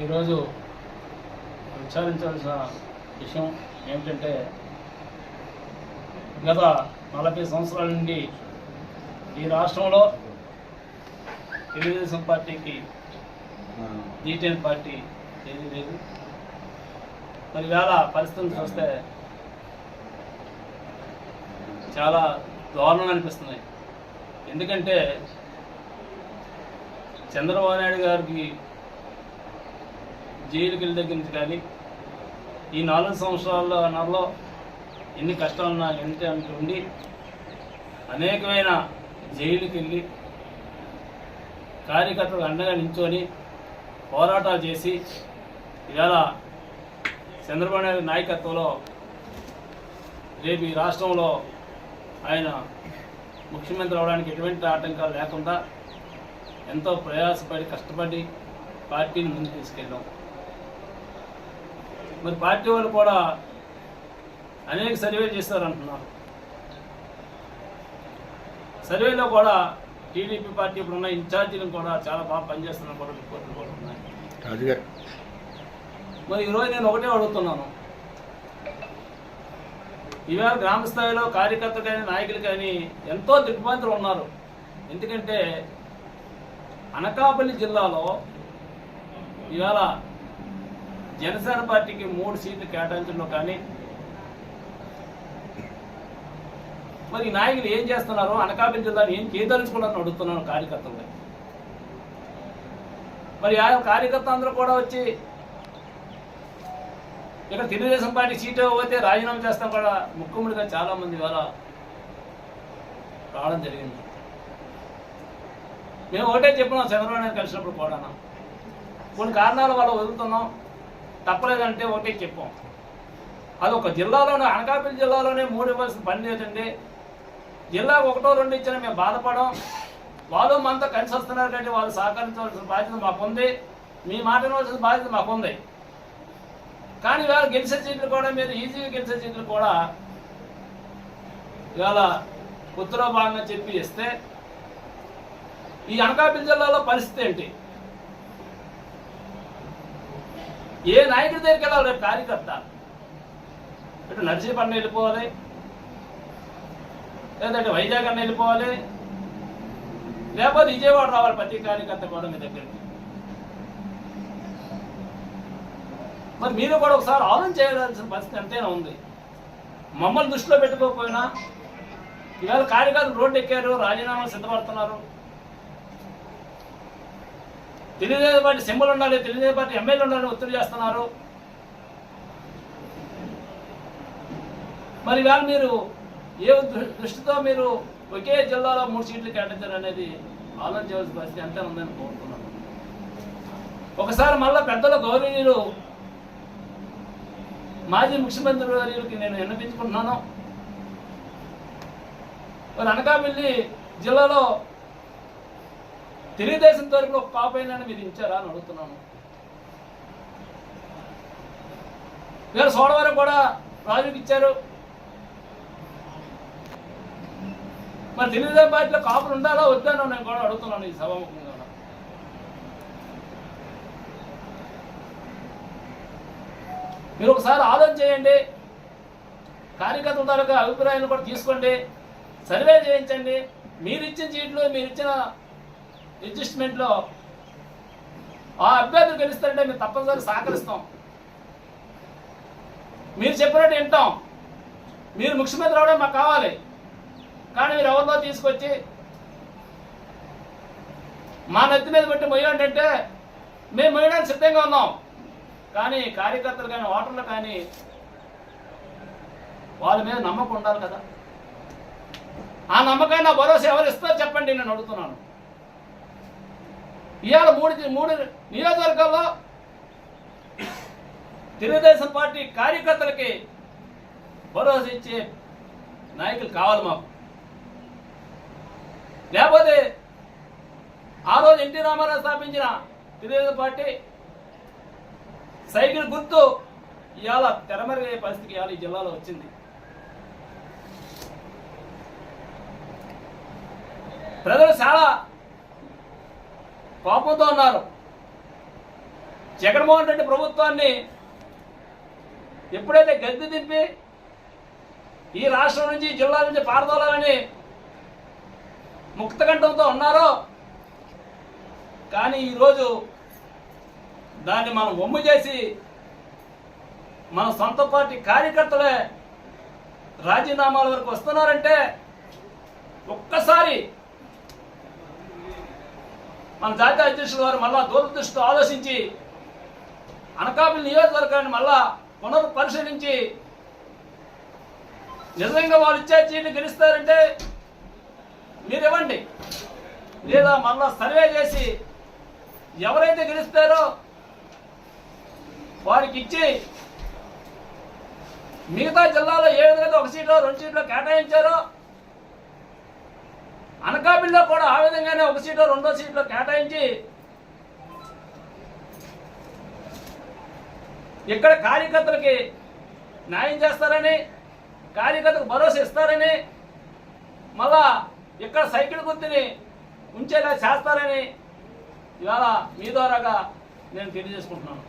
ఈరోజు విచారించాల్సిన విషయం ఏమిటంటే గత నలభై సంవత్సరాల నుండి ఈ రాష్ట్రంలో తెలుగుదేశం పార్టీకి జీటీఎన్ పార్టీ ఏది లేదు. మరి వేళ పరిస్థితులు చూస్తే చాలా దారుణం అనిపిస్తున్నాయి. ఎందుకంటే చంద్రబాబు నాయుడు గారికి జైలుకి వెళ్ళి దగ్గర నుంచి కానీ ఈ నాలుగు సంవత్సరాల నెలలో ఎన్ని కష్టాలు నాకు ఎంత అంటే ఉండి అనేకమైన జైలుకి వెళ్ళి కార్యకర్తలు అండగా నించొని పోరాటాలు చేసి ఇవాళ చంద్రబాబు నాయుడు నాయకత్వంలో రేపు ఈ రాష్ట్రంలో ఆయన ముఖ్యమంత్రి అవడానికి ఎటువంటి ఆటంకాలు లేకుండా ఎంతో ప్రయాసపడి కష్టపడి పార్టీని ముందుకు తీసుకెళ్ళాం. మరి పార్టీ వాళ్ళు కూడా అనేక సర్వేలు చేస్తారంటున్నారు. సర్వేలో కూడా టీడీపీ పార్టీ ఇప్పుడు ఉన్న ఇన్ఛార్జీలను కూడా చాలా బాగా పనిచేస్తున్నారు కూడా రిపోర్టులు కూడా ఉన్నాయి. మరి ఈరోజు నేను ఒకటే అడుగుతున్నాను. ఈవేళ గ్రామ స్థాయిలో కార్యకర్తలు కానీ నాయకులు కానీ ఎంతో దిగ్భ్రాంతులు ఉన్నారు. ఎందుకంటే అనకాపల్లి జిల్లాలో ఇవాళ జనసేన పార్టీకి మూడు సీట్లు కేటాయించడం కానీ మరి నాయకులు ఏం చేస్తున్నారు? అనకాపల్లి జిల్లాను ఏం చేయదలుచుకున్నారని అడుగుతున్నాను కార్యకర్తలు మరి ఆ కార్యకర్త అందరూ కూడా వచ్చి ఇక్కడ తెలుగుదేశం పార్టీ సీట్ పోతే రాజీనామా చేస్తాం కూడా ముఖ్యమంత్రిగా చాలా మంది ఇవాళ రావడం జరిగింది. మేము ఒకటే చెప్పినాం చంద్రబాబు నాయుడు కలిసినప్పుడు కూడా కొన్ని కారణాల వల్ల వదులుతున్నాం. తప్పలేదంటే ఒకటే చెప్పాం. అది ఒక జిల్లాలోనే అనకాపల్లి జిల్లాలోనే మూడు ఇవ్వాల్సిన పని లేదండి జిల్లా ఒకటో రెండు ఇచ్చినా మేము బాధపడం వాళ్ళు మనతో కలిసి వస్తున్నారు కంటే వాళ్ళు సహకరించవలసిన బాధ్యత మాకుంది. మీ మాట వినవలసిన బాధ్యత మాకుంది. కానీ ఇవాళ గెలిచే సీట్లు కూడా మీరు ఈజీగా గెలిచే సీట్లు కూడా ఇవాళ ఉత్తర భాగంగా చెప్పి ఇస్తే ఈ అనకాపల్లి జిల్లాలో పరిస్థితి ఏంటి? ఏ నాయకుడి దగ్గరికి వెళ్ళాలి? రేపు కార్యకర్త. ఇటు నర్సీపట్నం వెళ్ళిపోవాలి? లేదంటే వైజాగ్ అన్న వెళ్ళిపోవాలి? లేకపోతే విజయవాడ రావాలి ప్రతి కార్యకర్త కూడా మీ దగ్గరికి. మరి మీరు కూడా ఒకసారి ఆలోచన చేయాల్సిన పరిస్థితి ఎంతైనా ఉంది. మమ్మల్ని దృష్టిలో పెట్టుకోకపోయినా ఇవాళ కార్యకర్తలు రోడ్డు ఎక్కారు రాజీనామాలు సిద్ధపడుతున్నారు. తెలుగుదేశం పార్టీ సింబల్ ఉండాలి తెలుగుదేశం పార్టీ ఎమ్మెల్యే ఉండాలని ఒత్తిడి చేస్తున్నారు. మరి ఇవాళ మీరు ఏ దృష్టితో మీరు ఒకే జిల్లాలో మూడు సీట్లు కేటాయించారు అనేది ఆలోచన చేయాల్సిన పరిస్థితి ఎంత ఉందని కోరుతున్నాను ఒకసారి మళ్ళా పెద్దల గౌరవనీయులు మాజీ ముఖ్యమంత్రి గారికి నేను విన్నపించుకుంటున్నాను మరి అనకాపల్లి జిల్లాలో తెలుగుదేశం తరపున ఒక పాపైనా మీరు ఇచ్చారా అని అడుగుతున్నాను. వేరే సోడవరం కూడా రాజుకి ఇచ్చారు. మరి తెలుగుదేశం పార్టీలో కాపులు ఉండాలా వద్దానో నేను కూడా అడుగుతున్నాను ఈ సభాముఖంగా మీరు ఒకసారి ఆలోచన చేయండి. కార్యకర్తల తాలూకా అభిప్రాయాలను కూడా తీసుకోండి. సర్వే చేయించండి. మీరు ఇచ్చిన చీట్లు మీరు ఇచ్చిన అడ్జస్ట్మెంట్లో ఆ అభ్యర్థులు గెలుస్తారంటే మేము తప్పనిసరి సహకరిస్తాం. మీరు చెప్పినట్టు వింటాం. మీరు ముఖ్యమంత్రి అవడం మాకు కావాలి. కానీ మీరు ఎవరినో తీసుకొచ్చి మా నెత్తి మీద పెట్టి మొయ్యంటే అంటే మేము మొయ్యడానికి సిద్ధంగా ఉన్నాం. కానీ కార్యకర్తలు కానీ ఓటర్లు కానీ వాళ్ళ మీద నమ్మకం ఉండాలి కదా. ఆ నమ్మకాన్ని నా భరోసా ఎవరు ఇస్తారో చెప్పండి నేను అడుగుతున్నాను. ఇవాళ మూడు మూడు నియోజకవర్గాల్లో తెలుగుదేశం పార్టీ కార్యకర్తలకి భరోసా ఇచ్చే నాయకులు కావాలి మాకు. లేకపోతే ఆ రోజు ఎన్టీ రామారావు స్థాపించిన తెలుగుదేశం పార్టీ సైకిల్ గుర్తు ఇవాళ తెరమరిగే పరిస్థితికి ఇవాళ ఈ జిల్లాలో వచ్చింది. ప్రజలు చాలా కోపంతో ఉన్నారు. జగన్మోహన్ రెడ్డి ప్రభుత్వాన్ని ఎప్పుడైతే గద్దె దింపి ఈ రాష్ట్రం నుంచి జిల్లా నుంచి పారదోలాలని ముక్తకంఠంతో ఉన్నారో కానీ ఈరోజు దాన్ని మనం ఒమ్ము చేసి మన సొంత పార్టీ కార్యకర్తలే రాజీనామాల వరకు వస్తున్నారంటే ఒక్కసారి మన జాతీయ అధ్యక్షుల వారు మళ్ళా దూరదృష్టితో ఆలోచించి అనకాపల్లి నియోజకవర్గాన్ని మళ్ళా పునరుపరిశీలించి నిజంగా వాళ్ళు ఇచ్చే సీట్లు గెలుస్తారంటే మీరు ఇవ్వండి. లేదా మళ్ళా సర్వే చేసి ఎవరైతే గెలుస్తారో వారికి ఇచ్చి మిగతా జిల్లాలో ఏ విధంగా ఒక సీట్లో రెండు సీట్లో కేటాయించారో అనకాపల్లిలో కూడా ఆ విధంగానే ఒక సీట్లో రెండో సీట్లో కేటాయించి ఇక్కడ కార్యకర్తలకి న్యాయం చేస్తారని కార్యకర్తకు భరోసా ఇస్తారని మళ్ళా ఇక్కడ సైకిల్ గుర్తుని ఉంచేలా చేస్తారని ఇవాళ మీ ద్వారాగా నేను తెలియజేసుకుంటున్నాను.